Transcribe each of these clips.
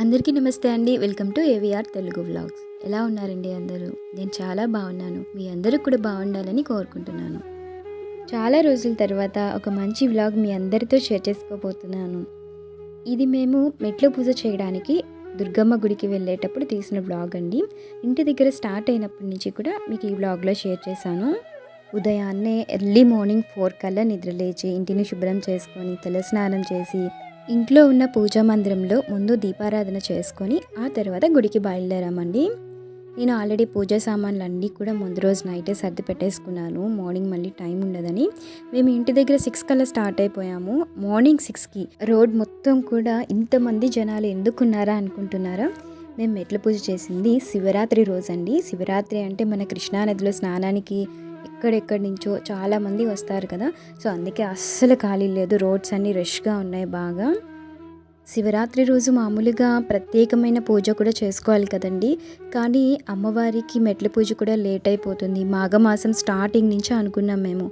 అందరికీ నమస్తే అండి. Welcome to AVR Telugu vlogs. ఎలా ఉన్నారండి అందరూ? నేను చాలా బాగున్నాను. మీ అందరూ కూడా బాగుండాలని కోరుకుంటున్నాను. చాలా రోజుల తర్వాత ఒక మంచి వ్లాగ్ మీ అందరితో షేర్ చేసుకోబోతున్నాను. ఇది మేము మెట్లు పూజ చేయడానికి దుర్గమ్మ గుడికి వెళ్ళేటప్పుడు తీసిన వ్లాగ్ అండి. ఇంటి దగ్గర స్టార్ట్ అయినప్పటి నుంచి కూడా మీకు ఈ వ్లాగ్లో షేర్ చేశాను. ఉదయాన్నే ఎర్లీ మార్నింగ్ ఫోర్ కల్లా నిద్రలేచి ఇంటిని శుభ్రం చేసుకొని తలస్నానం చేసి ఇంట్లో ఉన్న పూజా మందిరంలో ముందు దీపారాధన చేసుకొని ఆ తర్వాత గుడికి బయలుదేరామండి. నేను ఆల్రెడీ పూజా సామాన్లు అన్నీ కూడా ముందు రోజు నైటే సర్ది పెట్టేసుకున్నాను. మార్నింగ్ మళ్ళీ టైం ఉండదని. మేము ఇంటి దగ్గర సిక్స్ కల్లా స్టార్ట్ అయిపోయాము. మార్నింగ్ సిక్స్కి రోడ్ మొత్తం కూడా ఇంతమంది జనాలు ఎందుకున్నారా అనుకుంటున్నారా? మేము మెట్ల పూజ చేసింది శివరాత్రి రోజు అండి శివరాత్రి అంటే మన కృష్ణానదిలో స్నానానికి ఎక్కడెక్కడి నుంచో చాలామంది వస్తారు కదా. సో అందుకే అస్సలు ఖాళీ లేదు. రోడ్స్ అన్నీ రష్గా ఉన్నాయి బాగా. శివరాత్రి రోజు మామూలుగా ప్రత్యేకమైన పూజ కూడా చేసుకోవాలి కదండి. కానీ అమ్మవారికి మెట్ల పూజ కూడా లేట్ అయిపోతుంది. మాఘమాసం స్టార్టింగ్ నుంచి అనుకున్నాం మేము.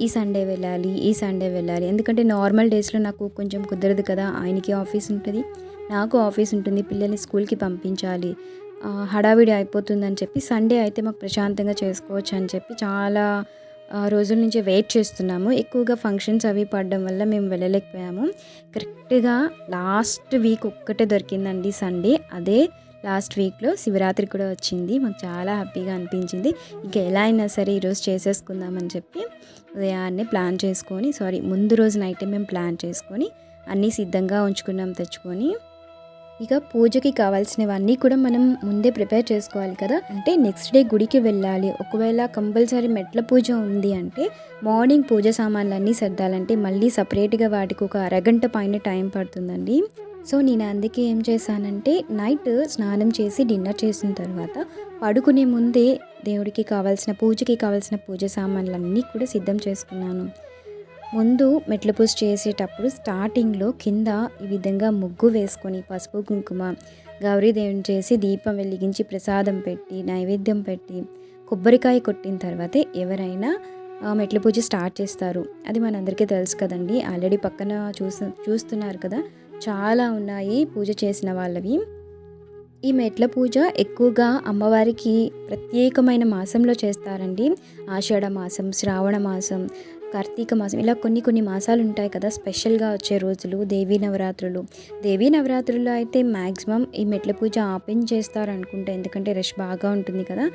ఈ సండే వెళ్ళాలి ఈ సండే వెళ్ళాలి. ఎందుకంటే నార్మల్ డేస్లో నాకు కొంచెం కుదరదు కదా. ఆయనకి ఆఫీస్ ఉంటుంది నాకు ఆఫీస్ ఉంటుంది. పిల్లల్ని స్కూల్కి పంపించాలి. హడావిడి అయిపోతుందని చెప్పి సండే అయితే మాకు ప్రశాంతంగా చేసుకోవచ్చు అని చెప్పి చాలా రోజుల నుంచి వెయిట్ చేస్తున్నాము. ఎక్కువగా ఫంక్షన్స్ అవి పడడం వల్ల మేము వెళ్ళలేకపోయాము. కరెక్ట్గా లాస్ట్ వీక్ ఒక్కటే దొరికిందండి సండే. అదే లాస్ట్ వీక్లో శివరాత్రి కూడా వచ్చింది. మాకు చాలా హ్యాపీగా అనిపించింది. ఇంకా ఎలా అయినా సరే ఈరోజు చేసేసుకుందామని చెప్పి ఉదయాన్నే ప్లాన్ చేసుకొని సారీ ముందు రోజు నైటే మేము ప్లాన్ చేసుకొని అన్నీ సిద్ధంగా ఉంచుకున్నాం తెచ్చుకొని ఇక పూజకి కావాల్సినవన్నీ కూడా మనం ముందే ప్రిపేర్ చేసుకోవాలి కదా. అంటే నెక్స్ట్ డే గుడికి వెళ్ళాలి. ఒకవేళ కంపల్సరీ మెట్ల పూజ ఉంది అంటే మార్నింగ్ పూజ సామాన్లన్నీ సర్దాలంటే మళ్ళీ సపరేట్గా వాటికి ఒక అరగంట పైన టైం పడుతుందండి. సో నేను అందుకే ఏం చేశానంటే నైట్ స్నానం చేసి డిన్నర్ చేసిన తర్వాత పడుకునే ముందే దేవుడికి కావాల్సిన పూజకి కావాల్సిన పూజ సామాన్లన్నీ కూడా సిద్ధం చేసుకున్నాను. ముందు మెట్ల పూజ చేసేటప్పుడు స్టార్టింగ్లో కింద ఈ విధంగా ముగ్గు వేసుకొని పసుపు కుంకుమ గౌరీదేవిని చేసి దీపం వెలిగించి ప్రసాదం పెట్టి నైవేద్యం పెట్టి కొబ్బరికాయ కొట్టిన తర్వాతే ఎవరైనా మెట్ల పూజ స్టార్ట్ చేస్తారు. అది మనందరికీ తెలుసు కదండి. ఆల్రెడీ పక్కన చూసు చూస్తున్నారు కదా. చాలా ఉన్నాయి పూజ చేసిన వాళ్ళవి. ఈ మెట్ల పూజ ఎక్కువగా అమ్మవారికి ప్రత్యేకమైన మాసంలో చేస్తారండి. ఆషాఢ మాసం శ్రావణ మాసం కార్తీక మాసం. ఇలా కొన్ని కొన్ని మాసాలు ఉంటాయి కదా స్పెషల్గా వచ్చే రోజులు దేవీ నవరాత్రులు. దేవీ నవరాత్రుల్లో అయితే మ్యాక్సిమం ఈ మెట్ల పూజ ఆపెన్ చేస్తారు అనుకుంటా ఎందుకంటే రష్ బాగా ఉంటుంది కదా.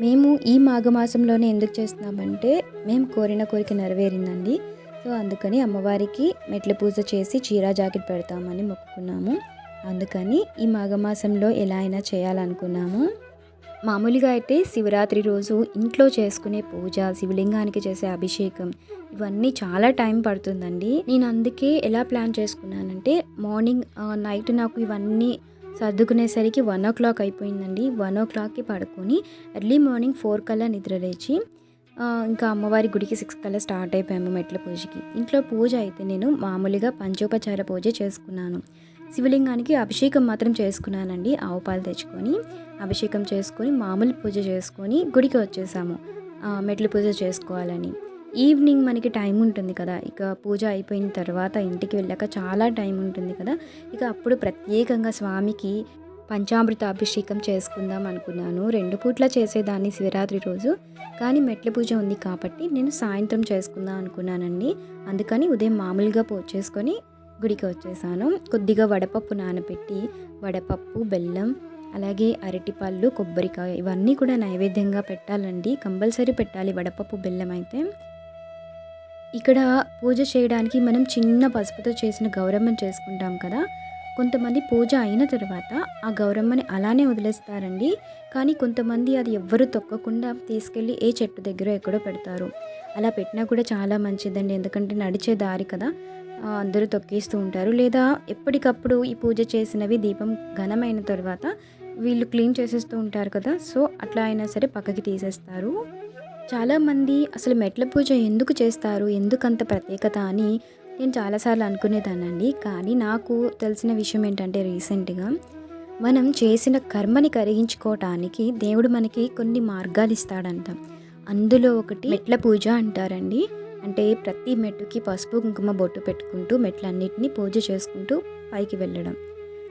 మేము ఈ మాఘమాసంలోనే ఎందుకు చేస్తున్నామంటే మేము కోరిన కోరిక నెరవేరిందండి. సో అందుకని అమ్మవారికి మెట్ల పూజ చేసి చీరా జాకెట్ పెడతామని మొక్కుకున్నాము. అందుకని ఈ మాఘమాసంలో ఎలా అయినా చేయాలనుకున్నాము. మామూలుగా అయితే శివరాత్రి రోజు ఇంట్లో చేసుకునే పూజ శివలింగానికి చేసే అభిషేకం ఇవన్నీ చాలా టైం పడుతుందండి. నేను అందుకే ఎలా ప్లాన్ చేసుకున్నానంటే మార్నింగ్ నైట్ నాకు ఇవన్నీ సర్దుకునేసరికి వన్ ఓ క్లాక్ అయిపోయిందండి. వన్ ఓ క్లాక్కి పడుకొని ఎర్లీ మార్నింగ్ ఫోర్ కల్లా నిద్ర లేచి ఇంకా అమ్మవారి గుడికి సిక్స్ కల్లా స్టార్ట్ అయిపోయాము మెట్ల పూజకి. ఇంట్లో పూజ అయితే నేను మామూలుగా పంచోపచార పూజ చేసుకున్నాను. శివలింగానికి అభిషేకం మాత్రం చేసుకున్నానండి. ఆవు పాలు తెచ్చుకొని అభిషేకం చేసుకొని మామూలు పూజ చేసుకొని గుడికి వచ్చేసాము. మెట్లు మెట్ల పూజ చేసుకోవాలని. ఈవినింగ్ మనకి టైం ఉంటుంది కదా. ఇక పూజ అయిపోయిన తర్వాత ఇంటికి వెళ్ళాక చాలా టైం ఉంటుంది కదా. ఇక అప్పుడు ప్రత్యేకంగా స్వామికి పంచామృత అభిషేకం చేసుకుందాం అనుకున్నాను. రెండు పూట్ల చేసేదాన్ని శివరాత్రి రోజు. కానీ మెట్ల పూజ ఉంది కాబట్టి నేను సాయంత్రం చేసుకుందాం అనుకున్నానండి. అందుకని ఉదయం మామూలుగా పూజ చేసుకొని గుడికి వచ్చేసాను. కొద్దిగా వడపప్పు నానబెట్టి వడపప్పు బెల్లం అలాగే అరటిపళ్ళు కొబ్బరికాయ ఇవన్నీ కూడా నైవేద్యంగా పెట్టాలండి. కంపల్సరీ పెట్టాలి వడపప్పు బెల్లం అయితే. ఇక్కడ పూజ చేయడానికి మనం చిన్న పసుపుతో చేసిన గౌరమ్మని చేసుకుంటాం కదా. కొంతమంది పూజ అయిన తర్వాత ఆ గౌరమ్మని అలానే వదిలేస్తారండి. కానీ కొంతమంది అది ఎవ్వరు తొక్కకుండా తీసుకెళ్ళి ఏ చెట్టు దగ్గర ఎక్కడో పెడతారు. అలా పెట్టినా కూడా చాలా మంచిదండి. ఎందుకంటే నడిచే దారి కదా. అందరూ తొక్కేస్తూ ఉంటారు. లేదా ఎప్పటికప్పుడు ఈ పూజ చేసినవి దీపం ఘనమైన తర్వాత వీళ్ళు క్లీన్ చేసేస్తూ ఉంటారు కదా. సో అట్లా అయినా సరే పక్కకి తీసేస్తారు. చాలామంది అసలు మెట్ల పూజ ఎందుకు చేస్తారు? ఎందుకంత ప్రత్యేకత అని నేను చాలాసార్లు అనుకునేదానండి కానీ నాకు తెలిసిన విషయం ఏంటంటే రీసెంట్గా మనం చేసిన కర్మని కరిగించుకోవటానికి దేవుడు మనకి కొన్ని మార్గాలు ఇస్తాడంట. అందులో ఒకటి మెట్ల పూజ అంటారండి. అంటే ప్రతి మెట్టుకి పసుపు కుంకుమ బొట్టు పెట్టుకుంటూ మెట్లన్నిటిని పూజ చేసుకుంటూ పైకి వెళ్ళడం.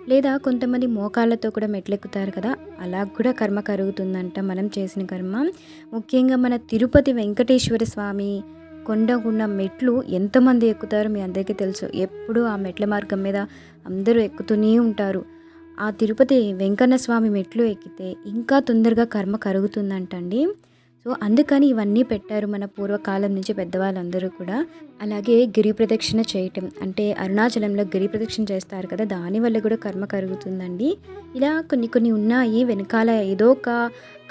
లేదా కొంతమంది మోకాళ్ళతో కూడా మెట్లెక్కుతారు కదా అలా కూడా కర్మ కరుగుతుందంట మనం చేసిన కర్మ. ముఖ్యంగా మన తిరుపతి వెంకటేశ్వర స్వామి కొండకున్న మెట్లు ఎంతమంది ఎక్కుతారో మీ అందరికీ తెలుసు. ఎప్పుడు ఆ మెట్ల మార్గం మీద అందరూ ఎక్కుతూనే ఉంటారు. ఆ తిరుపతి వెంకన్న స్వామి మెట్లు ఎక్కితే ఇంకా తొందరగా కర్మ కరుగుతుందంటండి. సో అందుకని ఇవన్నీ పెట్టారు మన పూర్వకాలం నుంచి పెద్దవాళ్ళందరూ కూడా. అలాగే గిరి ప్రదక్షిణ చేయటం అంటే అరుణాచలంలో గిరి ప్రదక్షిణ చేస్తారు కదా దానివల్ల కూడా కర్మ కరుగుతుందండి. ఇలా కొన్ని కొన్ని ఉన్నాయి వెనకాల ఏదో ఒక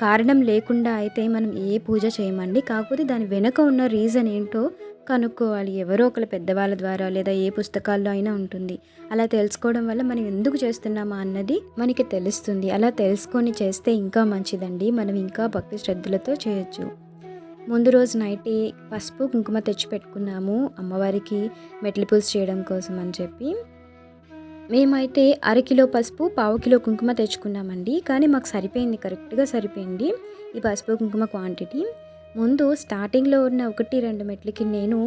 కారణం లేకుండా అయితే మనం ఏ పూజ చేయమండి. కాకపోతే దాని వెనుక ఉన్న రీజన్ ఏంటో కనుక్కోవాలి. ఎవరో ఒకరు పెద్దవాళ్ళ ద్వారా లేదా ఏ పుస్తకాల్లో అయినా ఉంటుంది. అలా తెలుసుకోవడం వల్ల మనం ఎందుకు చేస్తున్నామా అన్నది మనకి తెలుస్తుంది. అలా తెలుసుకొని చేస్తే ఇంకా మంచిదండి. మనం ఇంకా భక్తి శ్రద్ధలతో చేయొచ్చు. ముందు రోజు నైట్ పసుపు కుంకుమ తెచ్చి పెట్టుకున్నాము. అమ్మవారికి మెట్లు పూజ చేయడం కోసం అని చెప్పి. మేమైతే అరకిలో పసుపు పావు కిలో కుంకుమ తెచ్చుకున్నామండి. కానీ మాకు సరిపోయింది. కరెక్ట్గా సరిపోయింది. ఈ పసుపు కుంకుమ క్వాంటిటీ. ముందు స్టార్టింగ్లో ఉన్న ఒకటి రెండు మెట్లకి నేను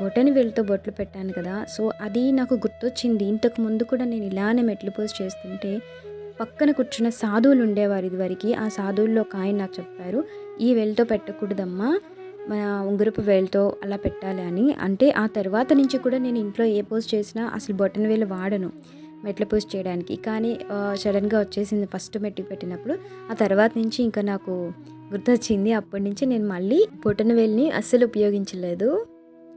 బొటని వేలుతో బొట్లు పెట్టాను కదా. సో అది నాకు గుర్తొచ్చింది. ఇంతకు ముందు కూడా నేను ఇలానే మెట్లు పోస్ట్ చేస్తుంటే పక్కన కూర్చున్న సాధువులు ఉండేవారు ఇదివరకు. ఆ సాధువుల్లో ఒక ఆయన నాకు చెప్పారు ఈ వేలుతో పెట్టకూడదమ్మా. మన ఉంగరపు వేలుతో అలా పెట్టాలి అని. అంటే ఆ తర్వాత నుంచి కూడా నేను ఇంట్లో ఏ పోస్ట్ చేసినా అసలు బొటన్ వేలు వాడను మెట్ల పూజ చేయడానికి. కానీ సడన్గా వచ్చేసింది ఫస్ట్ మెట్టుకు పెట్టినప్పుడు. ఆ తర్వాత నుంచి ఇంకా నాకు గుర్తొచ్చింది. అప్పటి నుంచి నేను మళ్ళీ బొటన అస్సలు ఉపయోగించలేదు.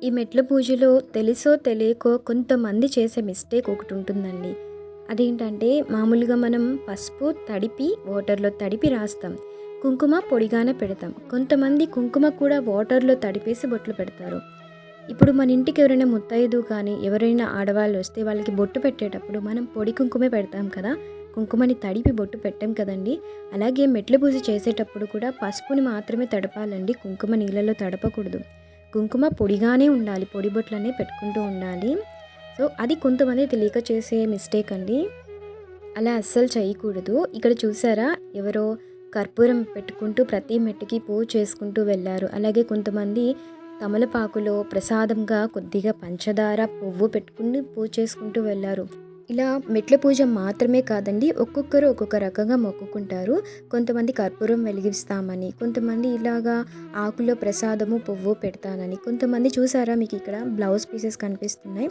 ఈ మెట్ల పూజలో తెలుసో తెలియకో కొంతమంది చేసే మిస్టేక్ ఒకటి ఉంటుందండి. అదేంటంటే మామూలుగా మనం పసుపు తడిపి వాటర్లో తడిపి రాస్తాం. కుంకుమ పొడిగానే పెడతాం. కొంతమంది కుంకుమ కూడా వాటర్లో తడిపేసి బొట్లు పెడతారు. ఇప్పుడు మన ఇంటికి ఎవరైనా ముత్తైదు కానీ ఎవరైనా ఆడవాళ్ళు వస్తే వాళ్ళకి బొట్టు పెట్టేటప్పుడు మనం పొడి కుంకుమే పెడతాం కదా. కుంకుమని తడిపి బొట్టు పెట్టాం కదండి. అలాగే మెట్ల పూజ చేసేటప్పుడు కూడా పసుపుని మాత్రమే తడపాలండి. కుంకుమ నీళ్ళలో తడపకూడదు. కుంకుమ పొడిగానే ఉండాలి. పొడి బొట్లనే పెట్టుకుంటూ ఉండాలి. సో అది కొంతమంది తెలియక చేసే మిస్టేక్ అండి. అలా అస్సలు చేయకూడదు. ఇక్కడ చూసారా? ఎవరో కర్పూరం పెట్టుకుంటూ ప్రతి మెట్టుకి పూజ చేసుకుంటూ వెళ్ళారు. అలాగే కొంతమంది తమలపాకులో ప్రసాదంగా కొద్దిగా పంచదార పువ్వు పెట్టుకుని పూజ చేసుకుంటూ వెళ్ళారు. ఇలా మెట్ల పూజ మాత్రమే కాదండి ఒక్కొక్కరు ఒక్కొక్క రకంగా మొక్కుకుంటారు. కొంతమంది కర్పూరం వెలిగిస్తామని కొంతమంది ఇలాగా ఆకులో ప్రసాదము పువ్వు పెడతానని. కొంతమంది చూసారా మీకు ఇక్కడ బ్లౌజ్ పీసెస్ కనిపిస్తున్నాయి.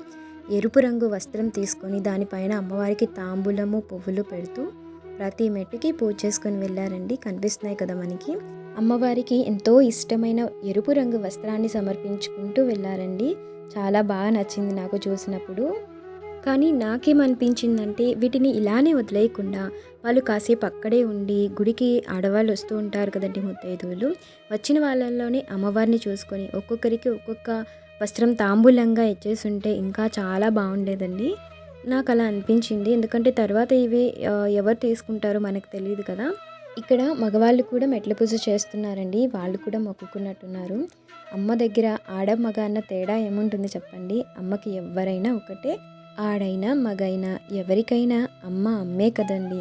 ఎరుపు రంగు వస్త్రం తీసుకొని దానిపైన అమ్మవారికి తాంబూలము పువ్వులు పెడుతూ ప్రతి మెట్టుకి పూజ చేసుకొని వెళ్ళారండి. కనిపిస్తున్నాయి కదా మనకి. అమ్మవారికి ఎంతో ఇష్టమైన ఎరుపు రంగు వస్త్రాన్ని సమర్పించుకుంటూ వెళ్ళారండి. చాలా బాగా నచ్చింది నాకు చూసినప్పుడు. కానీ నాకేమనిపించిందంటే వీటిని ఇలానే వదిలేయకుండా వాళ్ళు కాసేపు అక్కడే ఉండి గుడికి ఆడవాళ్ళు వస్తూ ఉంటారు కదండి ముత్తైదువులు. వచ్చిన వాళ్ళల్లోనే అమ్మవారిని చూసుకొని ఒక్కొక్కరికి ఒక్కొక్క వస్త్రం తాంబూలంగా ఇచ్చేసి ఉంటే ఇంకా చాలా బాగుండేదండి. నాకు అలా అనిపించింది. ఎందుకంటే తర్వాత ఇవి ఎవరు తీసుకుంటారో మనకు తెలియదు కదా. ఇక్కడ మగవాళ్ళు కూడా మెట్ల పూజ చేస్తున్నారండి. వాళ్ళు కూడా మొక్కుకున్నట్టున్నారు. అమ్మ దగ్గర ఆడ మగ అన్న తేడా ఏముంటుంది చెప్పండి? అమ్మకి ఎవరైనా ఒకటే ఆడైనా మగైనా ఎవరికైనా అమ్మ అమ్మే కదండి.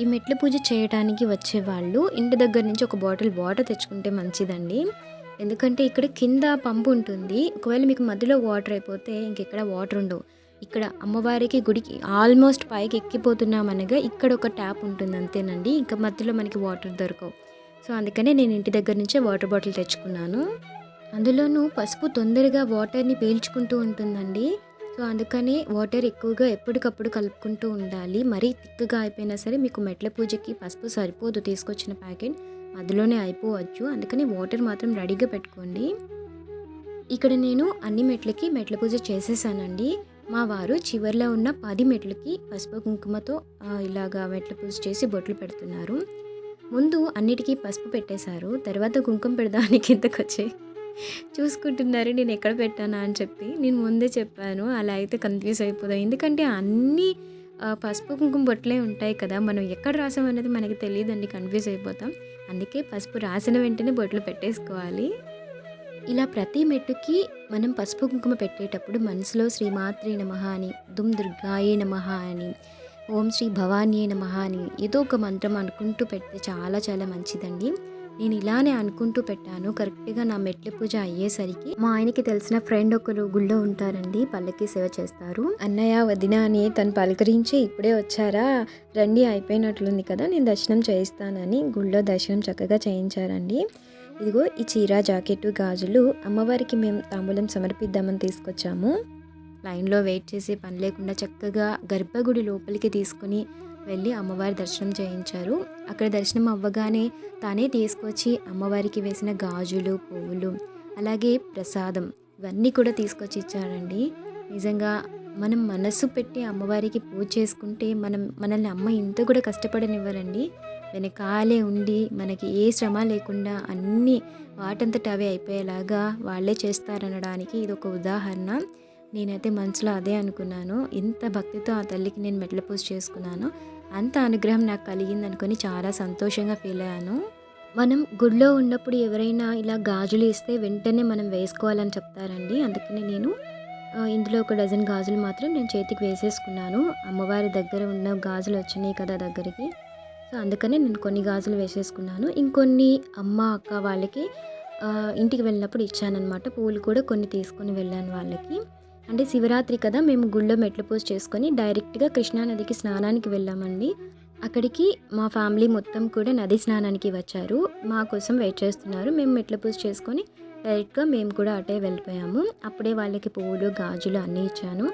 ఈ మెట్ల పూజ చేయడానికి వచ్చేవాళ్ళు ఇంటి దగ్గర నుంచి ఒక బాటిల్ వాటర్ తెచ్చుకుంటే మంచిదండి. ఎందుకంటే ఇక్కడ కింద పంపు ఉంటుంది. ఒకవేళ మీకు మధ్యలో వాటర్ అయిపోతే ఇంకెక్కడ వాటర్ ఉండవు. ఇక్కడ అమ్మవారికి గుడికి ఆల్మోస్ట్ పైకి ఎక్కిపోతున్నామనగా ఇక్కడ ఒక ట్యాప్ ఉంటుంది అంతేనండి. ఇంకా మధ్యలో మనకి వాటర్ దొరకవు. సో అందుకనే నేను ఇంటి దగ్గర నుంచే వాటర్ బాటిల్ తెచ్చుకున్నాను. అందులోనూ పసుపు తొందరగా వాటర్ని పీల్చుకుంటూ ఉంటుందండి. సో అందుకని వాటర్ ఎక్కువగా ఎప్పటికప్పుడు కలుపుకుంటూ ఉండాలి. మరీ తిక్కగా అయిపోయినా సరే మీకు మెట్ల పూజకి పసుపు సరిపోదు తీసుకొచ్చిన ప్యాకెట్. అందులోనే అయిపోవచ్చు. అందుకని వాటర్ మాత్రం రెడీగా పెట్టుకోండి. ఇక్కడ నేను అన్ని మెట్లకి మెట్ల పూజ చేసేసానండి. మా వారు చివరిలో ఉన్న పది మెట్లకి పసుపు కుంకుమతో ఇలాగా మెట్ల పూజ చేసి బొట్లు పెడుతున్నారు. ముందు అన్నిటికీ పసుపు పెట్టేశారు. తర్వాత కుంకుమ పెడదానికి ఇంతకు వచ్చాయి చూసుకుంటున్నారు నేను ఎక్కడ పెట్టానా అని చెప్పి నేను ముందే చెప్పాను. అలా అయితే కన్ఫ్యూజ్ అయిపోదాం. ఎందుకంటే అన్నీ పసుపు కుంకుమ బొట్లే ఉంటాయి కదా. మనం ఎక్కడ రాసామనేది మనకి తెలియదండి కన్ఫ్యూజ్ అయిపోతాం. అందుకే పసుపు రాసిన వెంటనే బొట్లు పెట్టేసుకోవాలి. ఇలా ప్రతి మెట్టుకి మనం పసుపు కుంకుమ పెట్టేటప్పుడు మనసులో శ్రీమాత్రే నమ అని దుమ్ దుర్గాయే నమ అని ఓం శ్రీ భవానీయే నమ అని ఏదో ఒక మంత్రం అనుకుంటూ పెడితే చాలా చాలా మంచిదండి. నేను ఇలానే అనుకుంటూ పెట్టాను. కరెక్ట్గా నా మెట్ల పూజ అయ్యేసరికి మా ఆయనకి తెలిసిన ఫ్రెండ్ ఒకరు గుళ్ళో ఉంటారండి. పల్లకి సేవ చేస్తారు. అన్నయ్య వదిన అని తను పలకరించి ఇప్పుడే వచ్చారా? రండి అయిపోయినట్లుంది కదా నేను దర్శనం చేయిస్తానని గుళ్ళో దర్శనం చక్కగా చేయించారండి. ఇదిగో ఈ చీర జాకెట్ గాజులు అమ్మవారికి మేము తాంబూలం సమర్పిద్దామని తీసుకొచ్చాము. లైన్లో వెయిట్ చేసే పని లేకుండా చక్కగా గర్భగుడి లోపలికి తీసుకొని వెళ్ళి అమ్మవారి దర్శనం చేయించారు. అక్కడ దర్శనం అవ్వగానే తానే తీసుకొచ్చి అమ్మవారికి వేసిన గాజులు పువ్వులు అలాగే ప్రసాదం ఇవన్నీ కూడా తీసుకొచ్చి ఇచ్చారండి. నిజంగా మనం మనస్సు పెట్టి అమ్మవారికి పూజ చేసుకుంటే మనం మనల్ని అమ్మ ఇంత కూడా కష్టపడనివ్వరండి. వెనకాలే ఉండి మనకి ఏ శ్రమ లేకుండా అన్నీ వాటంతట అవే అయిపోయేలాగా వాళ్ళే చేస్తారనడానికి ఇది ఒక ఉదాహరణ. నేనైతే మనసులో అదే అనుకున్నాను. ఇంత భక్తితో ఆ తల్లికి నేను మెట్ల పూజ చేసుకున్నాను. అంత అనుగ్రహం నాకు కలిగిందనుకొని చాలా సంతోషంగా ఫీల్ అయ్యాను. మనం గుడిలో ఉన్నప్పుడు ఎవరైనా ఇలా గాజులు ఇస్తే వెంటనే మనం వేసుకోవాలని చెప్తారండి. అందుకని నేను ఇందులో ఒక డజన్ గాజులు మాత్రం నేను చేతికి వేసేసుకున్నాను. అమ్మవారి దగ్గర ఉన్న గాజులు వచ్చినాయి కదా దగ్గరికి. సో అందుకనే నేను కొన్ని గాజులు వేసేసుకున్నాను. ఇంకొన్ని అమ్మ అక్క వాళ్ళకి ఇంటికి వెళ్ళినప్పుడు ఇచ్చానమాట పూలు కూడా కొన్ని తీసుకొని వెళ్ళాను వాళ్ళకి. అంటే శివరాత్రి కదా మేము గుళ్ళో మెట్ల పూజ చేసుకొని డైరెక్ట్గా కృష్ణానదికి స్నానానికి వెళ్ళామండి. అక్కడికి మా ఫ్యామిలీ మొత్తం కూడా నది స్నానానికి వచ్చారు. మా కోసం వెయిట్ చేస్తున్నారు. మేము మెట్ల పూజ చేసుకొని డైరెక్ట్గా మేము కూడా అటే వెళ్ళిపోయాము. అప్పుడే వాళ్ళకి పువ్వులు గాజులు అన్నీ ఇచ్చాను.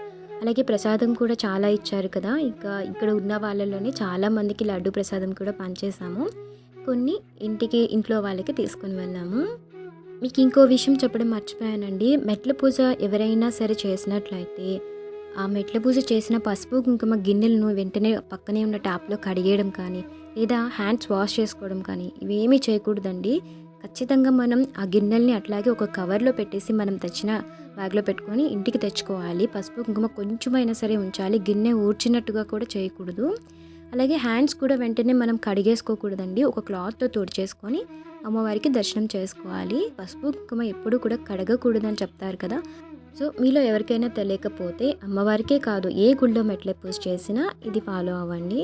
అలాగే ప్రసాదం కూడా చాలా ఇచ్చారు కదా ఇంకా ఇక్కడ ఉన్న వాళ్ళలోనే చాలామందికి లడ్డు ప్రసాదం కూడా పంచేసాము కొన్ని ఇంటికి ఇంట్లో వాళ్ళకి తీసుకొని వెళ్ళాము. మీకు ఇంకో విషయం చెప్పడం మర్చిపోయానండి. మెట్ల పూజ ఎవరైనా సరే చేసినట్లయితే ఆ మెట్ల పూజ చేసిన పసుపు కుంకుమ గిన్నెలను వెంటనే పక్కనే ఉన్న ట్యాప్లో కడిగేయడం కానీ లేదా హ్యాండ్స్ వాష్ చేసుకోవడం కానీ ఇవేమీ చేయకూడదండి. ఖచ్చితంగా మనం ఆ గిన్నెల్ని అట్లాగే ఒక కవర్లో పెట్టేసి మనం తెచ్చిన బ్యాగ్లో పెట్టుకొని ఇంటికి తెచ్చుకోవాలి. పసుపు కుంకుమ కొంచెమైనా సరే ఉంచాలి. గిన్నె ఊడ్చినట్టుగా కూడా చేయకూడదు. అలాగే హ్యాండ్స్ కూడా వెంటనే మనం కడిగేసుకోకూడదండి. ఒక క్లాత్తో తుడిచేసుకొని అమ్మవారికి దర్శనం చేసుకోవాలి. పసుపు కుంకుమ ఎప్పుడు కూడా కడగకూడదని చెప్తారు కదా. సో మీలో ఎవరికైనా తెలియకపోతే అమ్మవారికే కాదు ఏ గుళ్ళో మెట్ల పూజ చేసినా ఇది ఫాలో అవ్వండి.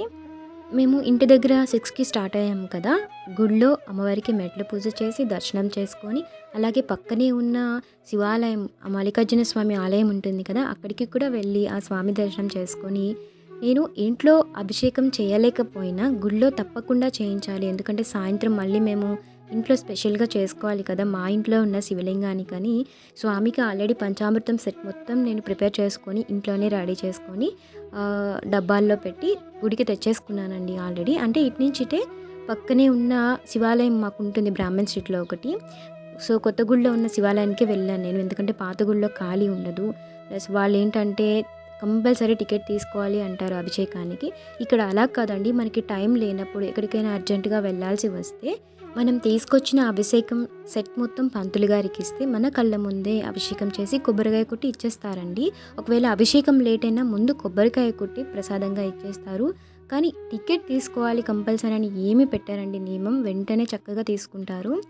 మేము ఇంటి దగ్గర సిక్స్కి స్టార్ట్ అయ్యాము కదా. గుళ్ళో అమ్మవారికి మెట్ల పూజ చేసి దర్శనం చేసుకొని అలాగే పక్కనే ఉన్న శివాలయం మల్లికార్జున స్వామి ఆలయం ఉంటుంది కదా అక్కడికి కూడా వెళ్ళి ఆ స్వామి దర్శనం చేసుకొని నేను ఇంట్లో అభిషేకం చేయలేకపోయినా గుళ్ళో తప్పకుండా చేయించాలి. ఎందుకంటే సాయంత్రం మళ్ళీ మేము ఇంట్లో స్పెషల్గా చేసుకోవాలి కదా మా ఇంట్లో ఉన్న శివలింగానికి అని స్వామికి ఆల్రెడీ పంచామృతం సెట్ మొత్తం నేను ప్రిపేర్ చేసుకొని ఇంట్లోనే రెడీ చేసుకొని డబ్బాల్లో పెట్టి గుడికి తెచ్చేసుకున్నానండి ఆల్రెడీ. అంటే ఇటు నుంచిటే పక్కనే ఉన్న శివాలయం మాకు ఉంటుంది బ్రాహ్మణ్ స్ట్రీట్లో ఒకటి. సో కొత్త గుడిలో ఉన్న శివాలయానికి వెళ్ళాను నేను. ఎందుకంటే పాత గుడిలో ఖాళీ ఉండదు. ప్లస్ వాళ్ళు ఏంటంటే కంపల్సరీ టికెట్ తీసుకోవాలి అంటారు అభిషేకానికి. ఇక్కడ అలా కాదండి. మనకి టైం లేనప్పుడు ఎక్కడికైనా అర్జెంటుగా వెళ్ళాల్సి వస్తే మనం తీసుకొచ్చిన అభిషేకం సెట్ మొత్తం పంతులు గారికి ఇస్తే మన కళ్ళ ముందే అభిషేకం చేసి కొబ్బరికాయ కొట్టి ఇచ్చేస్తారండి. ఒకవేళ అభిషేకం లేట్ అయినా ముందు కొబ్బరికాయ కొట్టి ప్రసాదంగా ఇచ్చేస్తారు. కానీ టికెట్ తీసుకోవాలి కంపల్సరీ అని ఏమి పెట్టారండి నియమం? వెంటనే చక్కగా తీసుకుంటారు.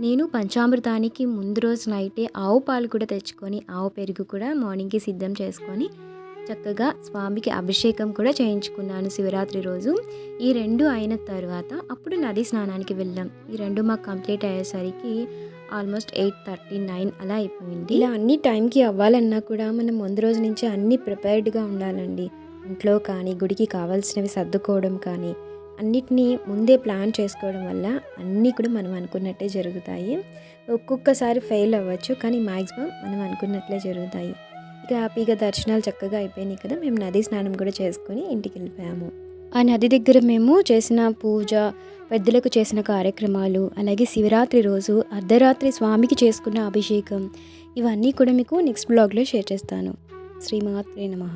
నేను పంచామృతానికి ముందు రోజు నైటే ఆవు పాలు కూడా తెచ్చుకొని ఆవు పెరుగు కూడా మార్నింగ్కి సిద్ధం చేసుకొని చక్కగా స్వామికి అభిషేకం కూడా చేయించుకున్నాను శివరాత్రి రోజు. ఈ రెండు అయిన తర్వాత అప్పుడు నది స్నానానికి వెళ్ళాం. ఈ రెండు మాకు కంప్లీట్ అయ్యేసరికి ఆల్మోస్ట్ ఎయిట్ థర్టీ నైన్ అలా అయిపోయింది. ఇలా అన్ని టైంకి అవ్వాలన్నా కూడా మనం ముందు రోజు నుంచి అన్ని ప్రిపేర్డ్గా ఉండాలండి. ఇంట్లో కానీ గుడికి కావాల్సినవి సర్దుకోవడం కానీ అన్నిటినీ ముందే ప్లాన్ చేసుకోవడం వల్ల అన్నీ కూడా మనం అనుకున్నట్టే జరుగుతాయి. ఒక్కొక్కసారి ఫెయిల్ అవ్వచ్చు కానీ మ్యాక్సిమం మనం అనుకున్నట్లే జరుగుతాయి. హ్యాపీగా దర్శనాలు చక్కగా అయిపోయినాయి కదా మేము నది స్నానం కూడా చేసుకొని ఇంటికి వెళ్ళిపోయాము. ఆ నది దగ్గర మేము చేసిన పూజ పెద్దలకు చేసిన కార్యక్రమాలు అలాగే శివరాత్రి రోజు అర్ధరాత్రి స్వామికి చేసుకున్న అభిషేకం ఇవన్నీ కూడా మీకు నెక్స్ట్ బ్లాగ్లో షేర్ చేస్తాను. శ్రీమాత్రే నమః.